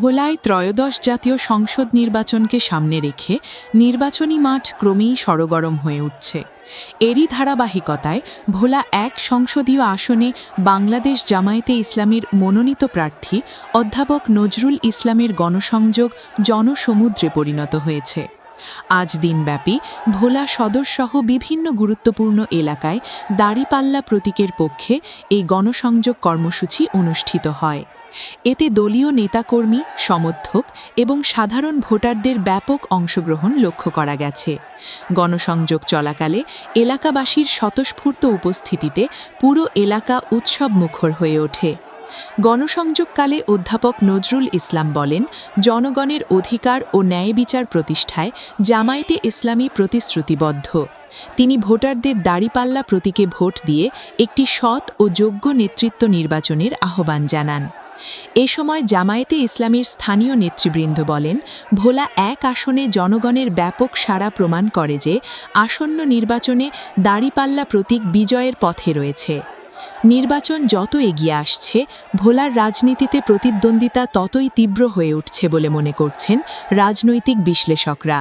ভোলায় ত্রয়োদশ জাতীয় সংসদ নির্বাচনকে সামনে রেখে নির্বাচনী মাঠ ক্রমেই সরগরম হয়ে উঠছে। এরই ধারাবাহিকতায় ভোলা এক সংসদীয় আসনে বাংলাদেশ জামায়াতে ইসলামের মনোনীত প্রার্থী অধ্যাপক নজরুল ইসলামের গণসংযোগ জনসমুদ্রে পরিণত হয়েছে। আজ দিনব্যাপী ভোলা সদরসহ বিভিন্ন গুরুত্বপূর্ণ এলাকায় দাড়িপাল্লা প্রতীকের পক্ষে এই গণসংযোগ কর্মসূচি অনুষ্ঠিত হয়। এতে দলীয় নেতাকর্মী, সমর্থক এবং সাধারণ ভোটারদের ব্যাপক অংশগ্রহণ লক্ষ্য করা গেছে। গণসংযোগ চলাকালে এলাকাবাসীর স্বতঃস্ফূর্ত উপস্থিতিতে পুরো এলাকা উৎসব মুখর হয়ে ওঠে। গণসংযোগকালে অধ্যাপক নজরুল ইসলাম বলেন, জনগণের অধিকার ও ন্যায় বিচার প্রতিষ্ঠায় জামায়াতে ইসলামী প্রতিশ্রুতিবদ্ধ। তিনি ভোটারদের দাড়িপাল্লা প্রতীকে ভোট দিয়ে একটি সৎ ও যোগ্য নেতৃত্ব নির্বাচনের আহ্বান জানান। এ সময় জামায়াতে ইসলামীর স্থানীয় নেতৃবৃন্দ বলেন, ভোলা এক আসনে জনগণের ব্যাপক সাড়া প্রমাণ করে যে আসন্ন নির্বাচনে দাড়িপাল্লা প্রতীক বিজয়ের পথে রয়েছে। নির্বাচন যত এগিয়ে আসছে, ভোলার রাজনীতিতে প্রতিদ্বন্দ্বিতা ততই তীব্র হয়ে উঠছে বলে মনে করছেন রাজনৈতিক বিশ্লেষকরা।